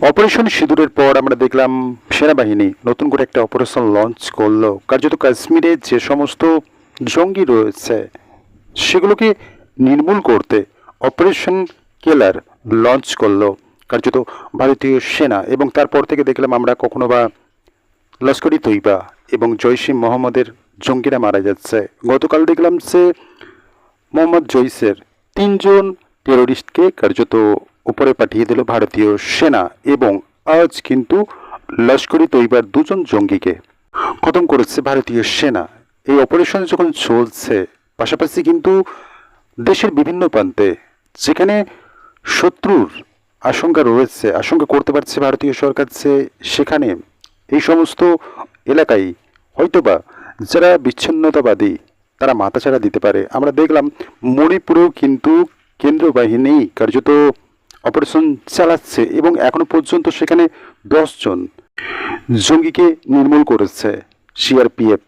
Operation সিঁদুরের পর আমরা দেখলাম সেনাবাহিনী নতুন করে একটা অপারেশন লঞ্চ করল। কার্যত কাশ্মীরে যে সমস্ত জঙ্গি রয়েছে, সেগুলোকে নির্মূল করতে অপারেশন কেলার লঞ্চ করল। কার্যত ভারতীয় সেনা এবং তারপর থেকে দেখলাম আমরা কখনো বা লস্করি তৈবা এবং জৈশে মোহাম্মদের জঙ্গিরা মারা যাচ্ছে। গতকাল দেখলাম সে মোহাম্মদ জৈসের তিনজন টেরোরিস্টকে কার্যত উপরে পাঠিয়ে দিল ভারতীয় সেনা এবং আজ কিন্তু লস্করি তৈবার দুজন জঙ্গিকে। খতম করেছে ভারতীয় সেনা। এই অপারেশন যখন চলছে, পাশাপাশি কিন্তু দেশের বিভিন্ন প্রান্তে যেখানে শত্রুর আশঙ্কা রয়েছে, আশঙ্কা করতে পারছে ভারতীয় সরকার যে সেখানে এই সমস্ত এলাকায় হয়তোবা যারা বিচ্ছিন্নতাবাদী, তারা মাথাচাড়া দিতে পারে। আমরা দেখলাম মণিপুরেও কিন্তু কেন্দ্রীয় বাহিনী কার্যত অপারেশন চালাচ্ছে এবং এখনও পর্যন্ত সেখানে দশজন জঙ্গিকে নির্মূল করেছে সিআরপিএফ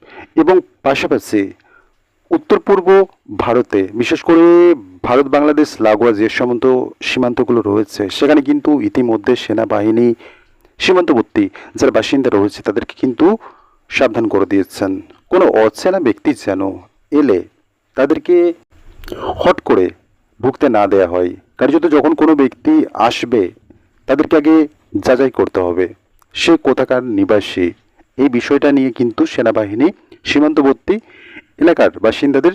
এবং পাশাপাশি উত্তর পূর্ব ভারতে, বিশেষ করে ভারত, বাংলাদেশ, লাগোয়া যে সমস্ত সীমান্তগুলো রয়েছে, সেখানে কিন্তু ইতিমধ্যে সেনাবাহিনী সীমান্তবর্তী যারা বাসিন্দা রয়েছে, তাদেরকে কিন্তু সাবধান করে দিয়েছেন। কোনো অচেনা ব্যক্তি যেন এলে তাদেরকে হট করে ভুগতে না দেয়া হয়। কার্যত যখন কোনো ব্যক্তি আসবে, তাদেরকে আগে যাচাই করতে হবে, সে কোথাকার নিবাসী। এই বিষয়টা নিয়ে কিন্তু সেনাবাহিনী সীমান্তবর্তী এলাকার বাসিন্দাদের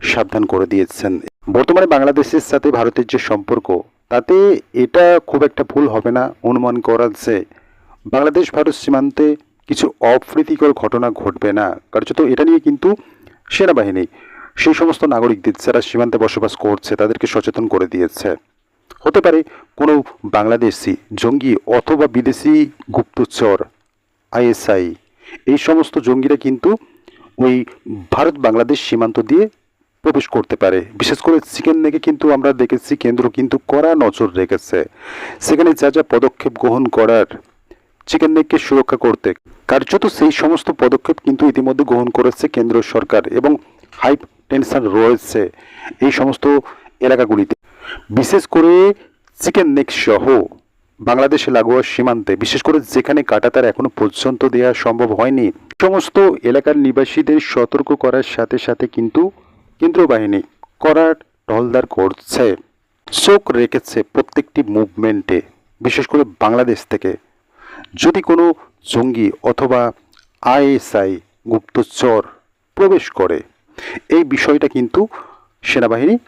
সাবধান করে দিয়েছেন। বর্তমানে বাংলাদেশের সাথে ভারতের যে সম্পর্ক, তাতে এটা খুব একটা ভুল হবে না অনুমান করা যে বাংলাদেশ ভারত সীমান্তে কিছু অপ্রীতিকর ঘটনা ঘটবে না। কার্যত এটা নিয়ে কিন্তু সেনাবাহিনী সেই সমস্ত নাগরিকদের যারা সীমান্তে বসবাস করছে, তাদেরকে সচেতন করে দিয়েছে। হতে পারে কোনো বাংলাদেশি, জঙ্গি অথবা বিদেশি গুপ্তচর, আইএসআই, এই সমস্ত জঙ্গিরা কিন্তু ওই ভারত বাংলাদেশ সীমান্ত দিয়ে প্রবেশ করতে পারে। বিশেষ করে চিকেন নেকে কিন্তু আমরা দেখেছি কেন্দ্র কিন্তু কড়া নজর রেখেছে। সেখানে যা যা পদক্ষেপ গ্রহণ করার চিকেন নেককে সুরক্ষা করতে। কার্যত সেই সমস্ত পদক্ষেপ কিন্তু ইতিমধ্যে গ্রহণ করেছে কেন্দ্র সরকার এবং হাই টেনশন রয়েছে এই সমস্ত এলাকাগুলিতে। বিশেষ করে চিকেন নেক সহ বাংলাদেশে লাগোয়া সীমান্তে, বিশেষ করে যেখানে কাটাতার এখনও পর্যন্ত দেওয়া সম্ভব হয়নি। সমস্ত এলাকার নিবাসীদের সতর্ক করার সাথে সাথে কিন্তু কেন্দ্রীয় বাহিনী করার টহলদার করছে। চোখ রেখেছে প্রত্যেকটি মুভমেন্টে, বিশেষ করে বাংলাদেশ থেকে। যদি কোনো জঙ্গি অথবা আইএসআই গুপ্তচর প্রবেশ করে এই বিষয়টা কিন্তু সেনাবাহিনী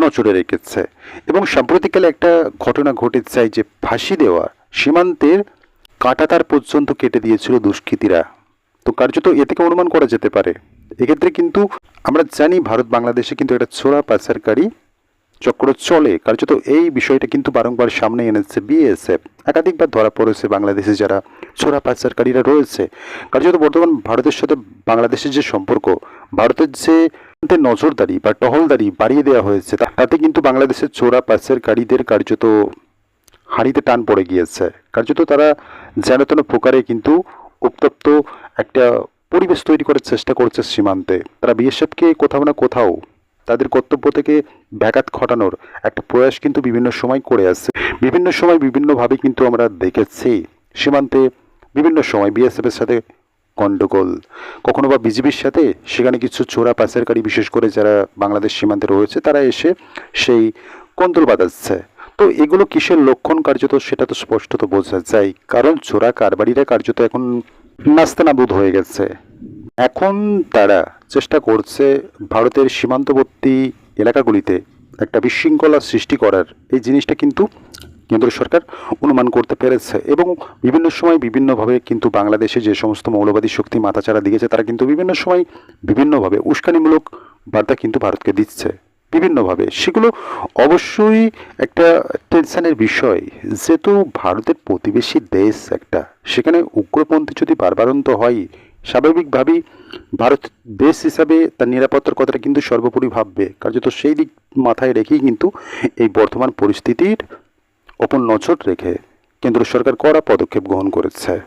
নজরে রেখেছে। এবং সাম্প্রতিককালে একটা ঘটনা ঘটেছে যে ফাঁসি দেওয়া, সীমান্তের কাটাতার পর্যন্ত কেটে দিয়েছিল দুষ্কৃতীরা। তো কার্যত এ থেকে অনুমান করা যেতে পারে। এক্ষেত্রে কিন্তু আমরা জানি ভারত বাংলাদেশে কিন্তু একটা ছোড়া পাচারকারী চক্র চলে। কার্যত এই বিষয়টা কিন্তু বারংবার সামনে এনেছে বিএসএফ। একাধিকবার ধরা পড়েছে বাংলাদেশে যারা ছোড়া পাচারকারীরা রয়েছে। কার্যত বর্তমান ভারতের সাথে বাংলাদেশের যে সম্পর্ক, ভারতের যে নজরদারি বা টহলদারি বাড়িয়ে দেওয়া হয়েছে, তাতে কিন্তু বাংলাদেশের চোরা পাচারকারীদের কার্যত হাঁড়িতে টান পড়ে গিয়েছে। কার্যত তারা যেন তেন প্রকারে কিন্তু উত্তপ্ত একটা পরিবেশ তৈরি করার চেষ্টা করছে সীমান্তে। তারা বিএসএফকে কোথাও না কোথাও তাদের কর্তব্য থেকে ব্যাঘাত ঘটানোর একটা প্রয়াস কিন্তু বিভিন্ন সময় করে আসছে। বিভিন্ন সময় বিভিন্নভাবে কিন্তু আমরা দেখেছি সীমান্তে বিভিন্ন সময় বিএসএফ এর সাথে গণ্ডগোল কখনো বা বিজিবির সাথে সেখানে কিছু চোরা পাচারকারী, বিশেষ করে যারা বাংলাদেশ সীমান্তে রয়েছে, তারা এসে সেই কন্দল বাজাচ্ছে। তো এগুলো কিসের লক্ষণ কার্যত সেটা তো স্পষ্টত বোঝা যায়। কারণ চোরা কারবারিরা কার্যত এখন নাস্তানাবুদ হয়ে গেছে। এখন তারা চেষ্টা করছে ভারতের সীমান্তবর্তী এলাকাগুলিতে একটা বিশৃঙ্খলা সৃষ্টি করার। এই জিনিসটা কিন্তু কেন্দ্র সরকার অনুমান করতে পেরেছে এবং বিভিন্ন সময় বিভিন্নভাবে কিন্তু বাংলাদেশে যে সমস্ত মৌলবাদী শক্তি মাথাচাড়া দিয়েছে, তারা কিন্তু বিভিন্ন সময় বিভিন্নভাবে উস্কানিমূলক বার্তা কিন্তু ভারতকে দিচ্ছে। বিভিন্নভাবে। সেগুলো অবশ্যই একটা টেনশনের বিষয়। যেহেতু ভারতের প্রতিবেশী দেশ একটা, সেখানে উগ্রপন্থী যদি বারবারন্ত হয় স্বাভাবিকভাবেই ভারত দেশ হিসাবে তার নিরাপত্তার কথাটা কিন্তু সর্বোপরি ভাববে। কার্যত সেই দিক মাথায় রেখেই কিন্তু এই বর্তমান পরিস্থিতির ওপর নজর রেখে কেন্দ্র সরকার কড়া পদক্ষেপ গ্রহণ করেছে।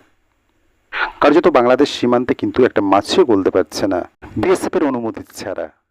কার্যত বাংলাদেশ সীমান্তে কিন্তু একটা মাছিও বলতে পারছে না। বিএসএফের অনুমতি ছাড়া।